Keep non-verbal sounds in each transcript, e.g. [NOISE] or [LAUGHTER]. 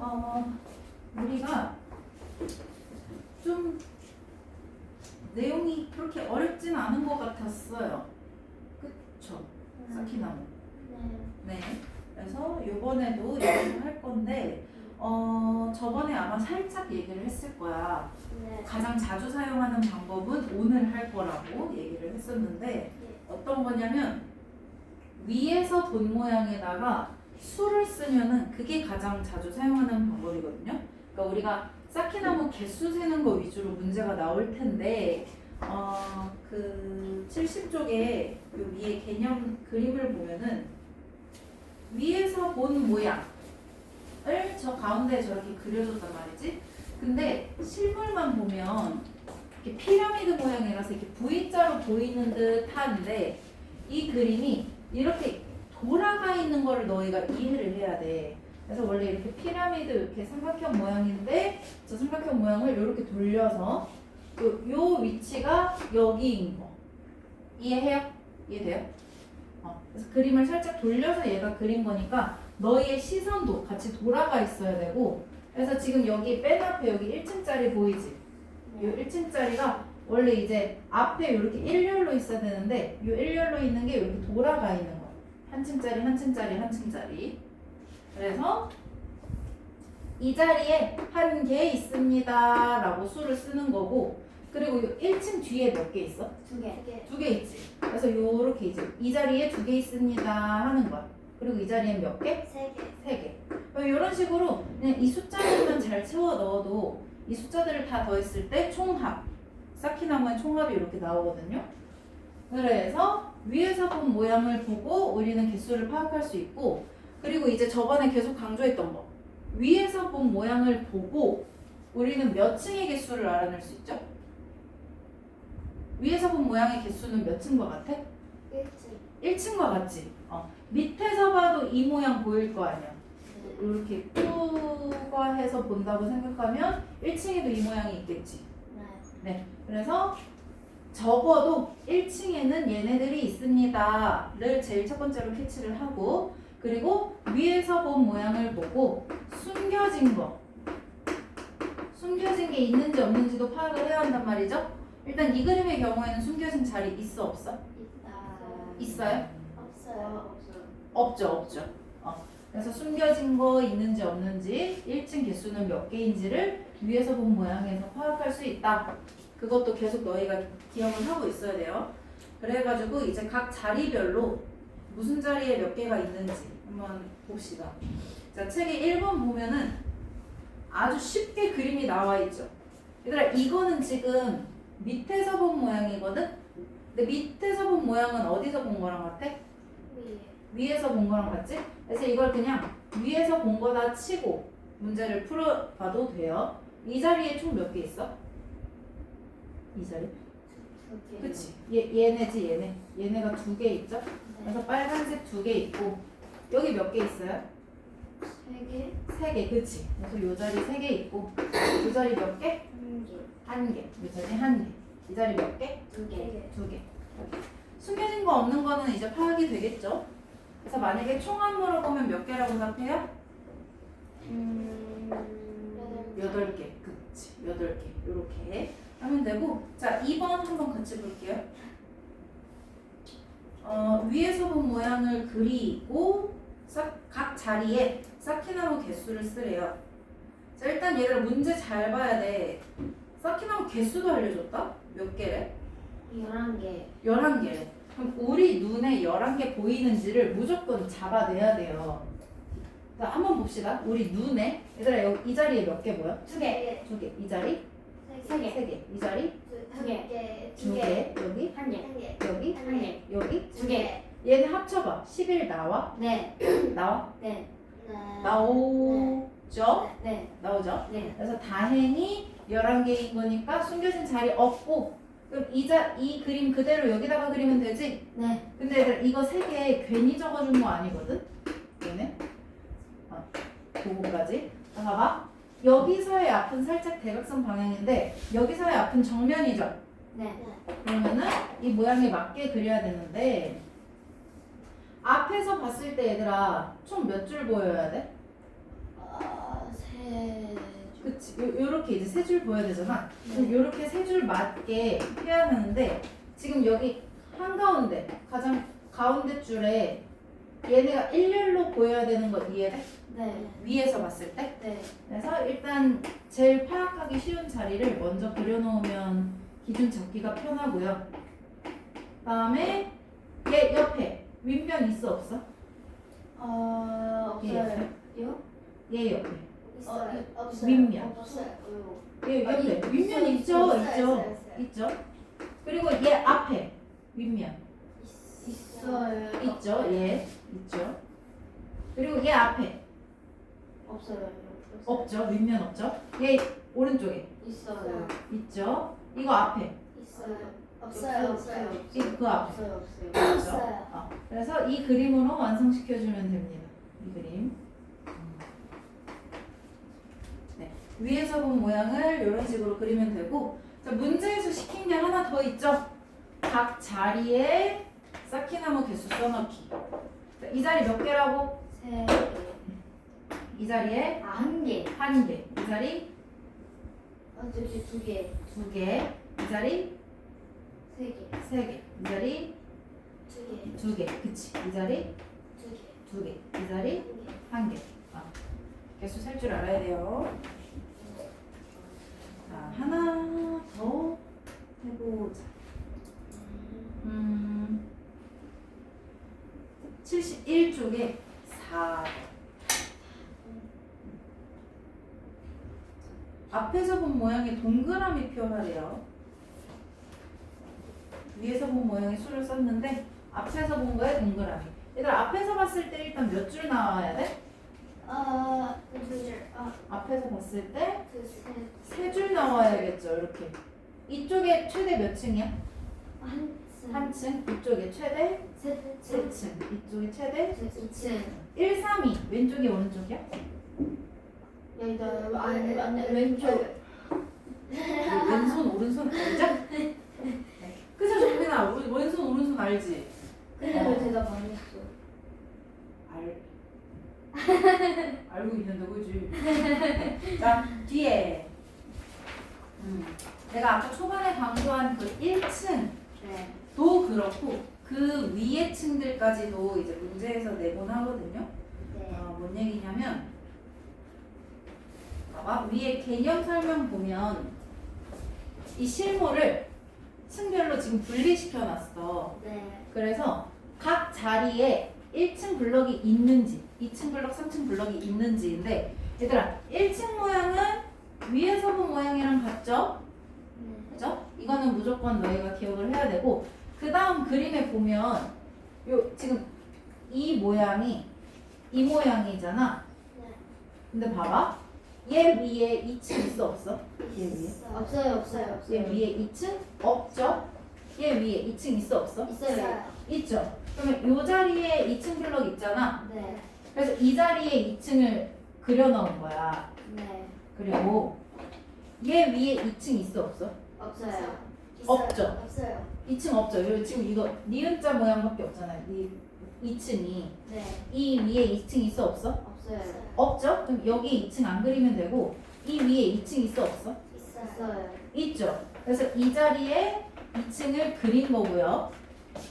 어, 우리가 좀 내용이 그렇게 어렵진 않은 것 같았어요. 그쵸? 사키나무. 네. 네. 그래서 이번에도 얘기를 할 건데, 어, 저번에 아마 살짝 얘기를 했을 거야. 네. 가장 자주 사용하는 방법은 오늘 할 거라고 얘기를 했었는데, 어떤 거냐면, 위에서 본 모양에다가 수를 쓰면은 그게 가장 자주 사용하는 방법이거든요. 그러니까 우리가 사키나무 개수 세는 거 위주로 문제가 나올 텐데, 어, 그 70쪽에 요 위에 개념 그림을 보면은 위에서 본 모양을 저 가운데 저렇게 그려줬단 말이지. 근데 실물만 보면 이렇게 피라미드 모양이라서 이렇게 V자로 보이는 듯한데 이 그림이 이렇게 돌아가 있는 거를 너희가 이해를 해야 돼. 그래서 원래 이렇게 피라미드 이렇게 삼각형 모양인데 저 삼각형 모양을 이렇게 돌려서 요, 요 위치가 여기인 거 이해해요? 이해돼요? 어, 그래서 그림을 살짝 돌려서 얘가 그린 거니까 너희의 시선도 같이 돌아가 있어야 되고 그래서 지금 여기 맨 앞에 여기 1층짜리 보이지? 이 1층짜리가 원래 이제 앞에 이렇게 일렬로 있어야 되는데 이 일렬로 있는 게 이렇게 돌아가 있는 거야. 한 층짜리, 한 층짜리, 한 층짜리. 그래서 이 자리에 한 개 있습니다. 라고 수를 쓰는 거고 그리고 이 1층 뒤에 몇 개 있어? 두 개. 두 개. 있지. 그래서 요렇게 이제 이 자리에 두 개 있습니다 하는 거야. 그리고 이 자리에 몇 개? 세 개. 세 개. 이런 식으로 그냥 이 숫자들만 잘 채워 넣어도 이 숫자들을 다 더했을 때 총합. 사키나무의 총합이 이렇게 나오거든요. 그래서 위에서 본 모양을 보고 우리는 개수를 파악할 수 있고 그리고 이제 저번에 계속 강조했던 거. 위에서 본 모양을 보고 우리는 몇 층의 개수를 알아낼 수 있죠? 위에서 본 모양의 개수는 몇 층과 같아? 1층. 1층과 같지? 어. 밑에서 봐도 이 모양 보일 거 아니야? 이렇게 plu가해서 본다고 생각하면 1층에도 이 모양이 있겠지. 네. 네. 그래서 적어도 1층에는 얘네들이 있습니다를 제일 첫 번째로 캐치를 하고 그리고 위에서 본 모양을 보고 숨겨진 거 숨겨진 게 있는지 없는지도 파악을 해야 한단 말이죠. 일단 이 그림의 경우에는 숨겨진 자리 있어 없어? 있어요? 없어요. 없어요. 없죠, 없죠. 어. 그래서 숨겨진 거 있는지 없는지 1층 개수는 몇 개인지를 위에서 본 모양에서 파악할 수 있다. 그것도 계속 너희가 기억을 하고 있어야 돼요. 그래가지고 이제 각 자리별로 무슨 자리에 몇 개가 있는지 한번 봅시다. 자, 책의 1번 보면은 아주 쉽게 그림이 나와 있죠. 얘들아, 이거는 지금 밑에서 본 모양이거든? 근데 밑에서 본 모양은 어디서 본 거랑 같아? 위에. 위에서 본 거랑 같지? 그래서 이걸 그냥 위에서 본 거다 치고 문제를 풀어봐도 돼요. 이 자리에 총 몇 개 있어? 이 자리? 두 개. 그치? 얘, 얘네지 얘네. 얘네가 두 개 있죠? 네. 그래서 빨간색 두 개 있고 여기 몇 개 있어요? 세 개. 세 개, 그치? 그래서 요 자리 세 개 있고 이 자리 몇 개? 한 개. 한 개. 이 자리 한 개. 이 자리 몇 개? 두 개. 두 개. 숨겨진 거 없는 거는 이제 파악이 되겠죠? 그래서 만약에 총합 물어보면 몇 개라고 답해요? 음. 여덟 개, 그치, 여덟 개, 요렇게 하면 되고, 자, 2번 한번 같이 볼게요. 어, 위에서 본 모양을 그리고 싹- 각 자리에 사키나무 개수를 쓰래요. 자, 일단 얘들아 문제 잘 봐야 돼. 사키나무 개수도 알려줬다? 몇 개래? 11개. 11개래. 그럼 우리 눈에 11개 보이는지를 무조건 잡아내야 돼요. 자, 한번 봅시다. 우리 눈에, 얘들아, 여기 이 자리에 몇 개 보여? 두 개. 두 개. 이 자리? 세 개. 세 개. 이 자리? 두 개. 두 개. 여기? 한 개. 여기? 한 개. 여기? 두 개. 얘네 합쳐봐. 11 나와? 네. [CLEARS THROAT] 나와? 네. 나오죠? 네. 나오죠? 네. 그래서 다행히 11개인 거니까 숨겨진 자리 없고 그럼 이, 자, 이 그림 그대로 여기다가 그리면 되지? 네. 근데 얘들아, 이거 세 개 괜히 적어준 거 아니거든? 얘네? 어, 그거까지. 자, 봐봐. 여기서의 앞은 살짝 대각선 방향인데 여기서의 앞은 정면이죠? 네. 그러면은 이 모양에 맞게 그려야 되는데 앞에서 봤을 때 얘들아 총 몇 줄 보여야 돼? 어, 세 세. 그치 요, 요렇게 이제 세 줄 보여야 되잖아 그럼 네. 요렇게 세 줄 맞게 해야 하는데 지금 여기 한가운데 가장 가운데 줄에 얘네가 일렬로 보여야 되는 거 이해돼? 네. 위에서 봤을 때 네. 그래서 일단 제일 파악하기 쉬운 자리를 먼저 그려놓으면 기준 잡기가 편하고요 다음에 얘 옆에 윗면 있어 없어? 어얘 없어요. 얘 옆에 있어요. 없어요. 윗면. 없어요. 얘 아, 옆에 있- 윗면 있어요, 있죠 있어요, 있죠 있어요, 있죠 그리고 얘 앞에 윗면 있어요. 있죠 얘 있죠 그리고 얘 앞에 없어요. 없죠 윗면 없죠 얘 오른쪽에 있어요. 있죠 이거 앞에 있어요. 없어요. 없어요. 이 그 앞에 없어요. 없어요. 있죠 어, 그래서 이 그림으로 완성시켜주면 됩니다 이 그림 네, 위에서 본 모양을 이런 식으로 그리면 되고 자, 문제에서 시킨 게 하나 더 있죠 각 자리에 쌓기나무 개수 써넣기 자, 이 자리 몇 개라고? 세. 이 자리에 아, 한 개. 한 개, 이 자리 아, 저기 두 개. 두 개, 이 자리 세 개. 세 개, 이 자리 두 개. 두 개, 그치? 이 자리 두 개. 두 개, 이 자리 두 개. 한 개. 아, 개수 셀 줄 알아야 돼요. 자, 하나 더 해보자. 음, 71쪽에 4. 앞에서 본 모양의 동그라미 표하래요. 위에서 본 모양의 수를 썼는데 앞에서 본 거에 동그라미. 얘들 앞에서 봤을 때 일단 몇 줄 나와야 돼? 아, 두 줄. 아, 앞에서 봤을 때두 세. 세줄 나와야겠죠. 이렇게. 이쪽에 최대 몇 층이야? 한 층. 한 층. 이쪽에 최대 세 세 층. 층. 이쪽에 최대 두 층. 1, 3, 2. 왼쪽이 오른쪽이야? 여기다 아니 아니 왼쪽. [LAUGHS] 왼손 오른손 알죠? 네. 그죠 정민아 왼손 오른손 알지? 근데 왜 대답 안 했어? 알 [LAUGHS] 알고 있는데 그지? [LAUGHS] 자 뒤에 음, 내가 아까 초반에 강조한 그 1층도 네. 그렇고 그 위에 층들까지도 이제 문제에서 내곤 하거든요. 네. 어, 뭔 얘기냐면 위에 개념 설명 보면 이 실물을 층별로 지금 분리시켜 놨어. 네. 그래서 각 자리에 1층 블럭이 있는지, 2층 블럭, 3층 블럭이 있는지인데 얘들아 1층 모양은 위에서 본 모양이랑 같죠? 네. 그죠? 이거는 무조건 너희가 기억을 해야 되고 그 다음 그림에 보면 요 지금 이 모양이 이 모양이잖아. 네. 근데 봐봐. 얘 위에 2층 있어 없어? 얘 위에? 없어요 없어요 얘 없어요. 위에 2층? 없죠? 얘 위에 2층 있어 없어? 있어요. 있죠. 그러면 요 자리에 2층 블럭 있잖아. 네. 그래서 이 자리에 2층을 그려 넣은 거야. 네. 그리고 얘 위에 2층 있어 없어? 없어요. 없죠. 없어요. 2층 없죠. 요 지금 이거 니은자 모양밖에 없잖아요. 이 2층이 네. 이 위에 2층 있어 없어? 없어요. 없죠. 그럼 여기 2층 안 그리면 되고 이 위에 2층 있어 없어? 있어요. 있죠. 그래서 이 자리에 2층을 그린 거고요.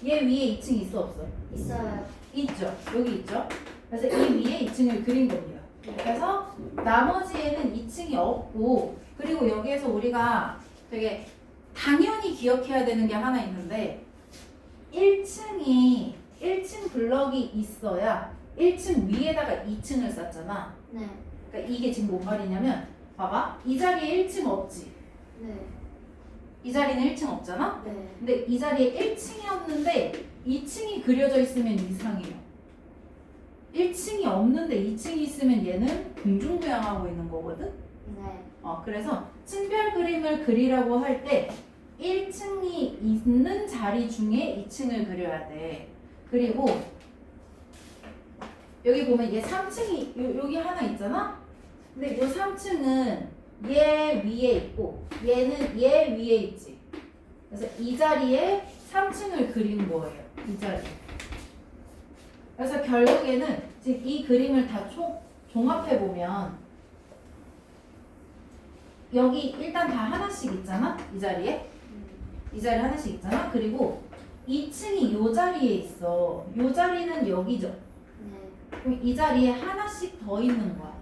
얘 위에 2층 있어 없어? 있어요. 있죠. 여기 있죠. 그래서 이 위에 2층을 그린 겁니다. 그래서 나머지에는 2층이 없고 그리고 여기에서 우리가 되게 당연히 기억해야 되는 게 하나 있는데 1층이 1층 블럭이 있어야 1층 위에다가 2층을 쌓잖아. 네. 그러니까 이게 지금 뭔 말이냐면 봐봐. 이 자리에 1층 없지. 네. 이 자리는 1층 없잖아. 네. 근데 이 자리에 1층이었는데 2층이 그려져 있으면 이상해요. 1층이 없는데 2층이 있으면 얘는 공중부양하고 있는 거거든. 네. 어, 그래서 층별 그림을 그리라고 할 때 1층이 있는 자리 중에 2층을 그려야 돼. 그리고 여기 보면 얘 3층이 요, 여기 하나 있잖아. 근데 요 3층은 얘 위에 있고 얘는 얘 위에 있지. 그래서 이 자리에 3층을 그린 거예요. 이 자리. 그래서 결국에는 지금 이 그림을 다 총, 종합해 보면 여기 일단 다 하나씩 있잖아 이 자리에 이 자리에 하나씩 있잖아 그리고 2층이 요 자리에 있어 요 자리는 여기죠 네. 그럼 이 자리에 하나씩 더 있는 거야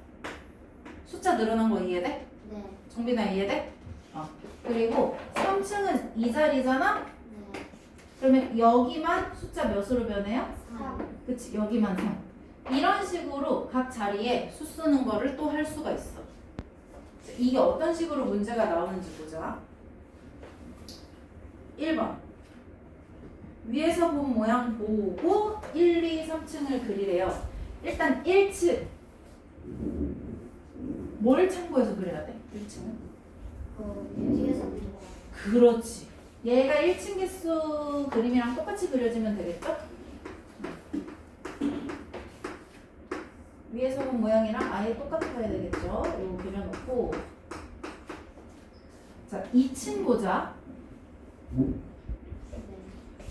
숫자 늘어난 거 이해돼? 네. 정빈아 이해돼? 어 그리고 3층은 이 자리잖아 네. 그러면 여기만 숫자 몇으로 변해요? 3. 그치 여기만 3 이런 식으로 각 자리에 수 쓰는 거를 또 할 수가 있어 자, 이게 어떤 식으로 문제가 나오는지 보자 1번 위에서 본 모양 보고 1, 2, 3층을 그리래요 일단 1층 뭘 참고해서 그려야 돼? 1층은? 어, 뒤에서. 그렇지 얘가 1층 개수 그림이랑 똑같이 그려지면 되겠죠? 위에서 본 모양이랑 아예 똑같아야 되겠죠? 이거 그려놓고 자 2층 보자 네.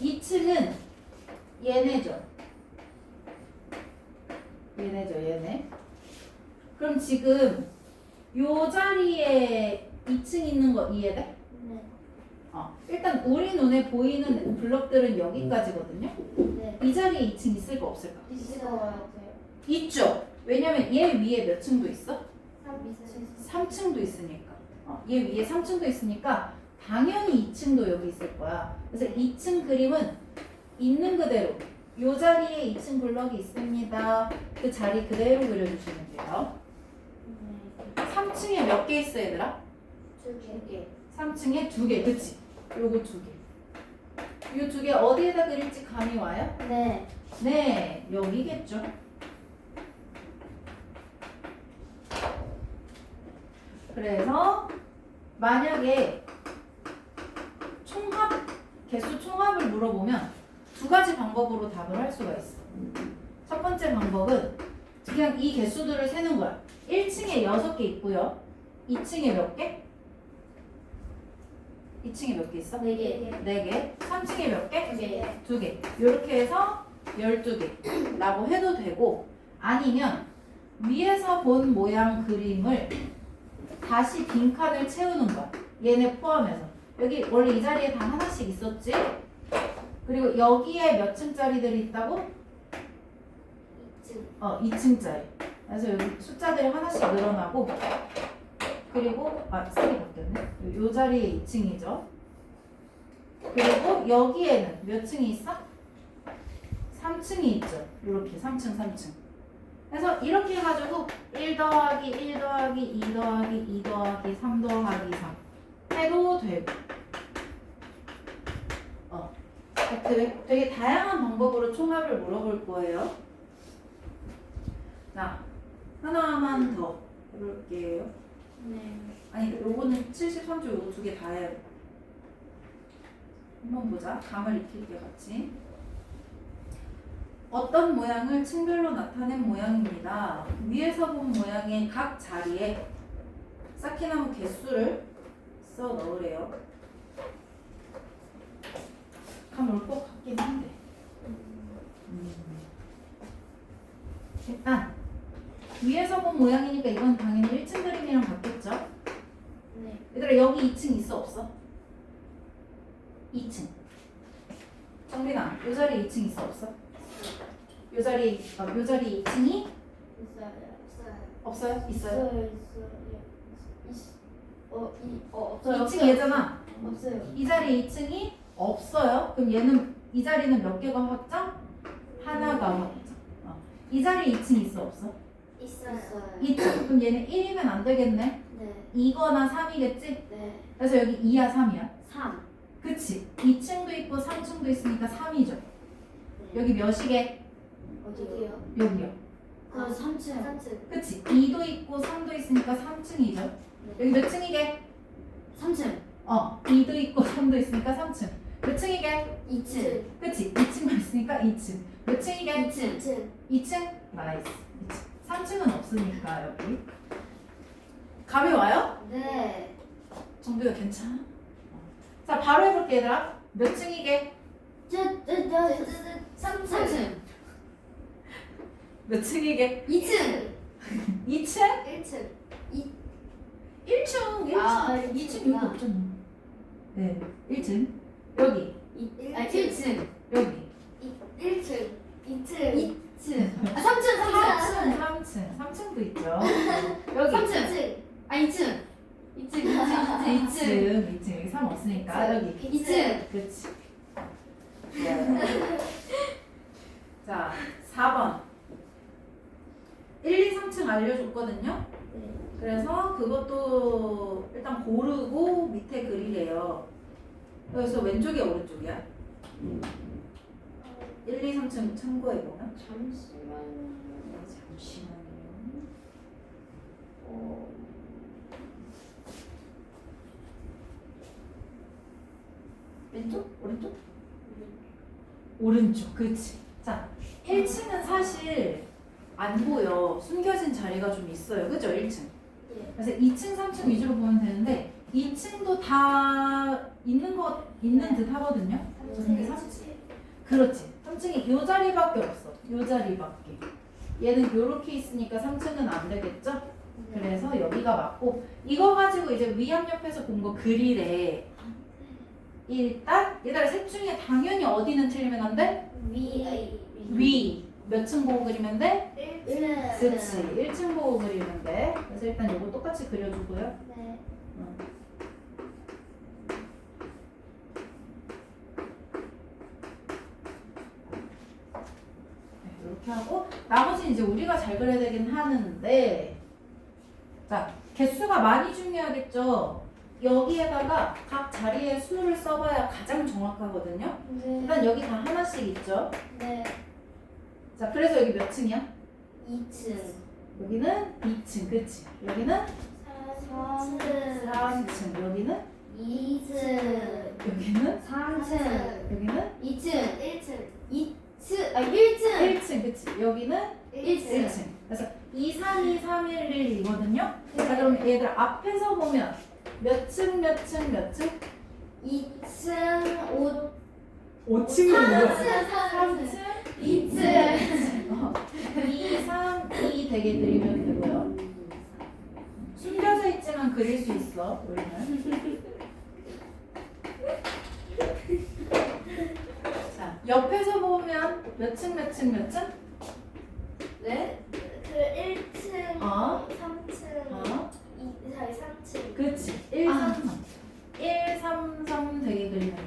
2층은 얘네죠 얘네죠 얘네 그럼 지금 요 자리에 2층 있는 거 이해돼? 네. 어, 일단 우리 눈에 보이는 블럭들은 여기까지거든요 네. 이 자리에 2층 있을까 없을까? 있어요. 있죠 왜냐면 얘 위에 몇 층도 있어? 3. 3층도 있으니까 어, 얘 위에 3층도 있으니까 당연히 2층도 여기 있을 거야 그래서 2층 그림은 있는 그대로 요 자리에 2층 블럭이 있습니다 그 자리 그대로 그려주시면 돼요 네. 3층에 몇 개 있어 얘들아? 두 개. 3층에 두 개 그치? 요거 두 개 요 두 개 어디에다 그릴지 감이 와요? 네. 네 여기겠죠 그래서 만약에 총합 개수 총합을 물어보면 두 가지 방법으로 답을 할 수가 있어. 첫 번째 방법은 그냥 이 개수들을 세는 거야. 1층에 6개 있고요. 2층에 몇 개? 2층에 몇 개 있어? 네 개. 4개. 3층에 몇 개? 두 개. 두 개. 이렇게 해서 12개라고 해도 되고 아니면 위에서 본 모양 그림을 다시 빈칸을 채우는 거야. 얘네 포함해서. 여기 원래 이 자리에 다 하나씩 있었지? 그리고 여기에 몇 층짜리들이 있다고? 2층. 어, 2층짜리. 그래서 여기 숫자들이 하나씩 늘어나고 그리고 아, 색이 바뀌었네. 요, 요 자리에 2층이죠. 그리고 여기에는 몇 층이 있어? 3층이 있죠. 이렇게 3층, 3층. 그래서 이렇게 해가지고 1 더하기 1 더하기 2 더하기 2 더하기 3 더하기 3 해도 되고 어 되게, 되게 다양한 방법으로 총합을 물어볼 거예요. 자 하나만 더 해볼게요. 네. 아니 요거는 73조 요거 두 개다 돼. 한번 보자. 감을 익힐게 같이. 어떤 모양을 층별로 나타낸 모양입니다. 위에서 본 모양의 각 자리에 쌓기나무 개수를 써 넣으래요. 감올것 같긴 한데. 음. 일단 위에서 본 모양이니까 이건 당연히 1층 그림이랑 같겠죠? 네. 얘들아 여기 2층 있어 없어? 2층 정빈아 요 자리에 2층 있어 없어? 요 자리에 어, 요 자리에 2층이 있어요. 없어요. 없어요? 있어요? 있어요. 있. 어, 이, 어, 없어요. 2층 얘잖아 없어요. 이 자리에 2층이 없어요 그럼 얘는 이 자리는 몇 개가 확장? 하나가 확장 어. 이 자리에 2층 있어 없어? 있어요. 있어요. 2층 그럼 얘는 1이면 안 되겠네 네. 2거나 3이겠지? 네. 그래서 여기 2야 3이야 3. 그치 2층도 있고 3층도 있으니까 3이죠 네. 여기 몇이게? 어디요? 여기요 그 3층. 3층. 그치 2도 있고 3도 있으니까 3층이죠 여기 몇 층이게? 3층. 어 2도 있고 3도 있으니까 3층 몇 층이게? 2층. 그치 2층만 있으니까 2층 몇 층이게? 2층. 2층. 2층? 나이스 2층 3층은 없으니까 여기 감이 와요? 네. 정비가 괜찮아? 어. 자 바로 해볼게 얘들아 몇 층이게? 저, 저, 저, 3층. 3층. 몇 층이게? 2층. 2층? 1층. 1층, 1층. 아, 2층 여기 없잖아. 네, 1층. 여기, 이, 아 1층 [LAUGHS] 여기. 1층 2층 2층 아 3층 3층 3층, 3층. 3층도 있죠. 여기. 3층 아 2층 2층 2층 2층 2층, 2층. 여기 3 없으니까 여기. 2층 그렇지. 네. 자, 4번. 1, 2, 3층 알려줬거든요. 네. 그래서 그것도 일단 고르고 밑에 그리래요. 그래서 왼쪽이 오른쪽이야? 1, 2, 3층 참고해보면. 잠시만요 잠시만요. 어, 왼쪽? 오른쪽? 오른쪽, 그치. 자, 1층은 사실 안 보여. 숨겨진 자리가 좀 있어요. 그죠? 1층. 예. 그래서 2층, 3층 위주로 보면 되는데 2층도 다 있는 것 있는 듯 하거든요. 근데 3층 그렇지. 3층이 요 자리밖에 없어. 요 자리밖에. 얘는 요렇게 있으니까 3층은 안 되겠죠? 그래서 여기가 맞고 이거 가지고 이제 위압 옆에서 본 거 그리래. 일단 얘들아 셋 중에 당연히 어디는 틀리면 안 돼? 위 위. 몇 층 보고 그리면 돼? 1층 그렇지. 1층 보고 그리면 돼. 그래서 일단 요거 똑같이 그려주고요. 네 어. 네, 이렇게 하고 나머지는 이제 우리가 잘 그려야 되긴 하는데 자 개수가 많이 중요하겠죠. 여기에다가 각 자리에 수를 써봐야 가장 정확하거든요. 네. 일단 여기 다 하나씩 있죠. 네. 자 그래서 여기 몇 층이야? 2층 여기는 2층, 그치? 여기는 3층 3층, 여기는 2층 여기는 3층 여기는 2층 1층 2 층 아 1층 1층, 그치? 여기는 1층 1층. 그래서 2, 3, 2, 3, 1, 1 이거든요. 자, 그럼 얘들 앞에서 보면 몇 층, 몇 층, 몇 층? 2층 5 5층으로 3층 3층, 2층 2, 3, 2 되게 그리면 되고요. 숨겨져 있지만 그릴 수 있어, 우리는. [LAUGHS] 자, 옆에서 보면 몇 층, 몇 층, 몇 층? 네 그 1층 어? 3층 어? 2, 4, 3층 그치. 1, 아. 3, 3. 1, 3, 3 되게 그리면 돼.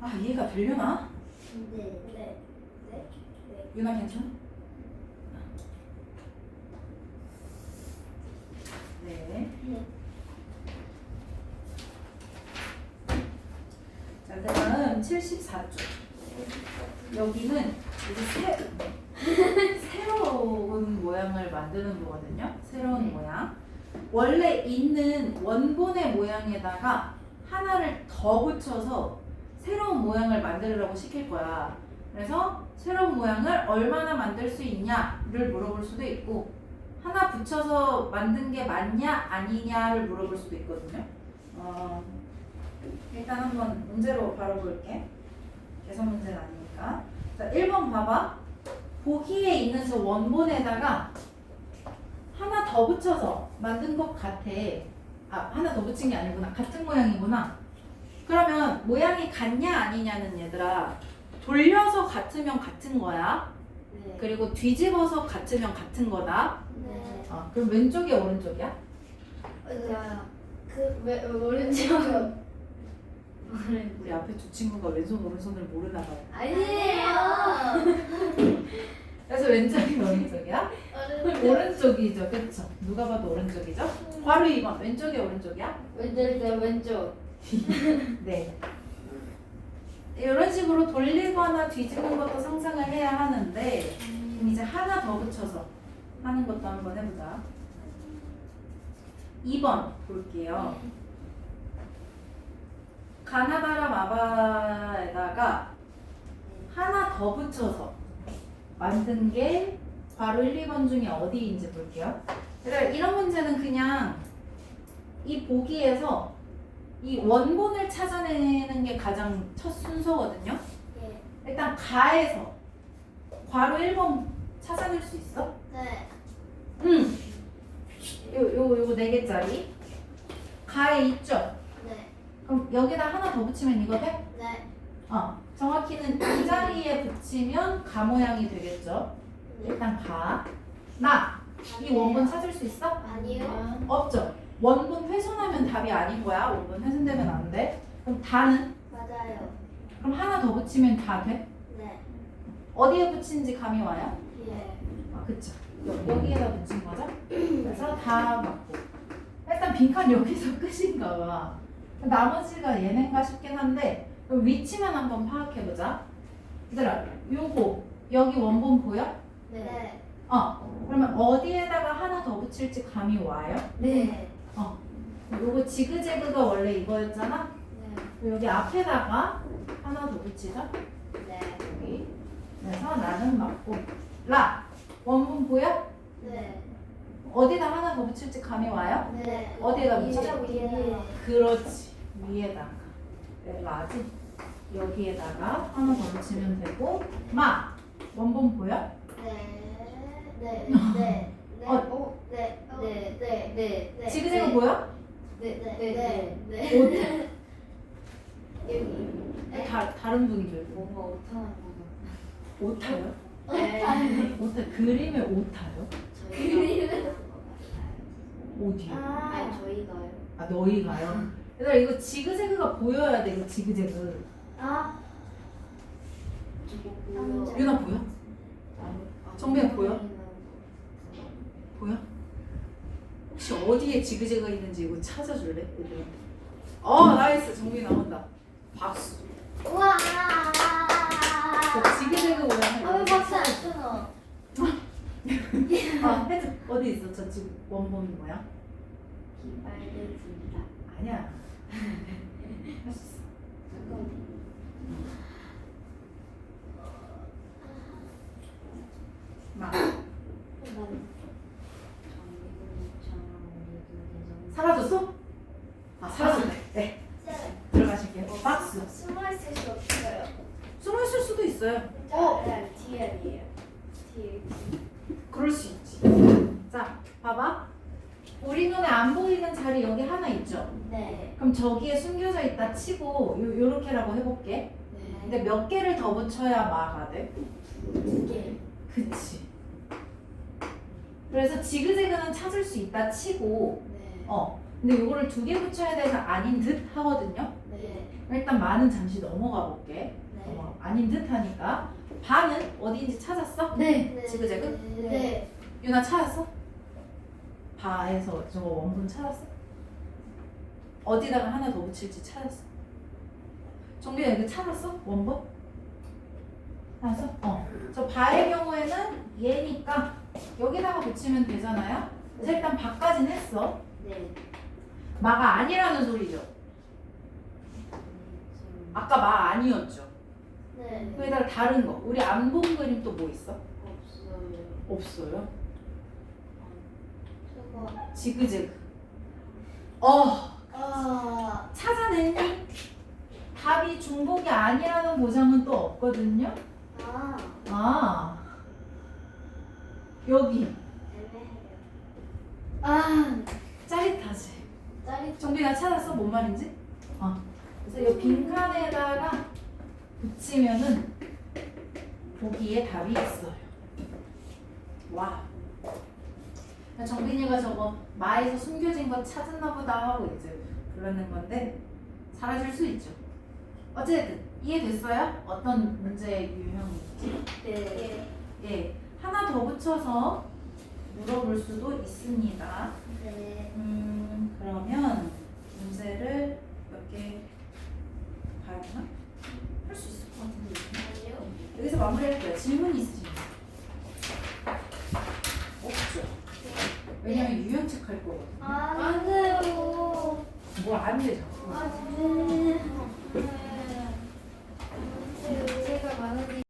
아, 이해가 되려나? 네. 네. 네. 네. 유나 괜찮아? 4쪽. 여기는 이제 새, 새로운 모양을 만드는 거거든요. 새로운 네. 모양. 원래 있는 원본의 모양에다가 하나를 더 붙여서 새로운 모양을 만들라고 시킬 거야. 그래서 새로운 모양을 얼마나 만들 수 있냐를 물어볼 수도 있고 하나 붙여서 만든 게 맞냐 아니냐를 물어볼 수도 있거든요. 어, 일단 한번 문제로 바로 볼게. 계산 문제는 아니니까. 자, 1번 봐봐. 보기에 있는 저 원본에다가 하나 더 붙여서 만든 것 같아. 아, 하나 더 붙인 게 아니구나. 같은 모양이구나. 그러면 모양이 같냐 아니냐는 얘들아 돌려서 같으면 같은 거야. 네 그리고 뒤집어서 같으면 같은 거다. 네. 아, 그럼 왼쪽이 오른쪽이야? 맞아요 그왜 오른쪽 우리 앞에 두 친구가 왼손 오른손을 모르나 봐요. 아니에요 그래서 왼쪽이 오른쪽이야? 오른쪽이죠, 그쵸? 누가 봐도 오른쪽이죠? 바로 2번 왼쪽이 오른쪽이야? 왼쪽 왼쪽 [LAUGHS] 네. 이런 식으로 돌리거나 뒤집는 것도 상상을 해야 하는데 그럼 이제 하나 더 붙여서 하는 것도 한번 해보자. 2번 볼게요. 가나다라 마바에다가 하나 더 붙여서 만든 게 바로 1, 2번 중에 어디인지 볼게요. 그러니까 이런 문제는 그냥 이 보기에서 이 원본을 찾아내는 게 가장 첫 순서거든요. 예. 일단 가에서 괄호 1번 찾아낼 수 있어? 네. 응. 요, 요, 요거 4개짜리. 가에 있죠? 네. 그럼 여기다 하나 더 붙이면 이거 돼? 네. 어. 정확히는 이 자리에 붙이면 가 모양이 되겠죠? 네. 일단 가. 나. 이 원본 찾을 수 있어? 아니요. 없죠? 원본 훼손하면 답이 아닌 거야. 원본 훼손되면 안 돼. 그럼 다는? 맞아요. 그럼 하나 더 붙이면 다 돼? 네. 어디에 붙인지 감이 와요? 예. 아, 그쵸. 여- 여기에다 붙인 거죠? 그래서 다 맞고. 일단 빈칸 여기서 [LAUGHS] 끝인가 봐. 나머지가 얘네인가 싶긴 한데, 위치만 한번 파악해보자. 얘들아, 요거, 여기 원본 보여? 네. 어. 그러면 어디에다가 하나 더 붙일지 감이 와요? 네. 요거 지그재그가 원래 이거였잖아? 네. 여기 앞에다가 하나 더 붙이자. 네. 여기. 그래서 나는 맞고. 라! 원본 보여? 네. 어디다 하나 더 붙일지 감이 와요? 네. 어디에다 붙이자? 위에다가. 그렇지. 위에다가. 네, 라지. 여기에다가 하나 더 붙이면 되고. 마! 원본 보여? 네. 네. 네. 네. 어. 오. 네. 어. 네. 네. 네. 네. 지그재그 네. 보여? 네. 네. 네. 네. 다, 다른 분들. 뭔가 오타나 보다. 오타요? 네. 오타. 그림에 오타요? 어디요? 아. 저희가요. 아, 너희가요? 얘들아, 이거 지그재그가 보여야 돼, 이거 지그재그. 아. 유나 보여? 정민아 보여? 보여? 혹시 어디에 지그재그가 있는지 이거 찾아줄래? 어, 나이스. 정민 나온다. 박수. 우와. 저 지그재그 모양을 아, 박수 안. 쳐놔? [LAUGHS] 아, 헤드 어디 있어? 저 지금 원본 뭐야? 빨개진다. 아니야. 막 사라졌어? 아, 사라졌네. 네, 들어가실게요. 박수. 숨어 있을 수 없어요. 숨어 있을 수도 있어요. 어. TN이에요. T. 그럴 수 있지. 자, 봐봐. 우리 눈에 안 보이는 자리 여기 하나 있죠? 네. 그럼 저기에 숨겨져 있다 치고 요, 요렇게라고 해볼게. 네. 근데 몇 개를 더 붙여야 마가 돼? 두 개. 그치. 그래서 지그재그는 찾을 수 있다 치고 네. 어. 근데 요거를 두 개 붙여야 돼서 아닌 듯 하거든요. 네. 일단 마는 잠시 넘어가 볼게. 네. 어, 아닌 듯 하니까. 바는 어디인지 찾았어? 네. 지그재그? 네. 유나 찾았어? 바에서 저거 원본 찾았어? 어디다가 하나 더 붙일지 찾았어? 정빈아 이거 찾았어? 원본? 찾았어? 어. 저 바의 경우에는 얘니까 여기다가 붙이면 되잖아요? 그래서 일단 바까진 했어. 네. 마가 아니라는 소리죠. 아까 마 아니었죠. 네. 거기다가 다른 거. 우리 안 본 그림 또 뭐 있어? 없어요. 없어요. 지그재그. 어. 아. 찾아내니 답이 중복이 아니라는 보장은 또 없거든요. 아. 아 여기 애매해요. 아. 짜릿하지. 짜릿. 정빈아 찾았어? 뭔 말인지? 어. 그래서 이 빈칸에다가 붙이면은 보기에 답이 있어요. 와. 정빈이가 저거 마에서 숨겨진 거 찾았나 보다 하고 이제 그러는 건데 사라질 수 있죠. 어쨌든 이해됐어요? 어떤 문제의 유형인지. 네. 예, 하나 더 붙여서 물어볼 수도 있습니다. 네. 음, 그러면 문제를 몇 개 봐야 되나? 할 수 있을 것 같은데. 아니요. 여기서 마무리할게요. 질문 있으 왜냐면 유연책 할 거거든. 안 돼요. 뭘안 돼, 자꾸. 안 돼요. 제가 많은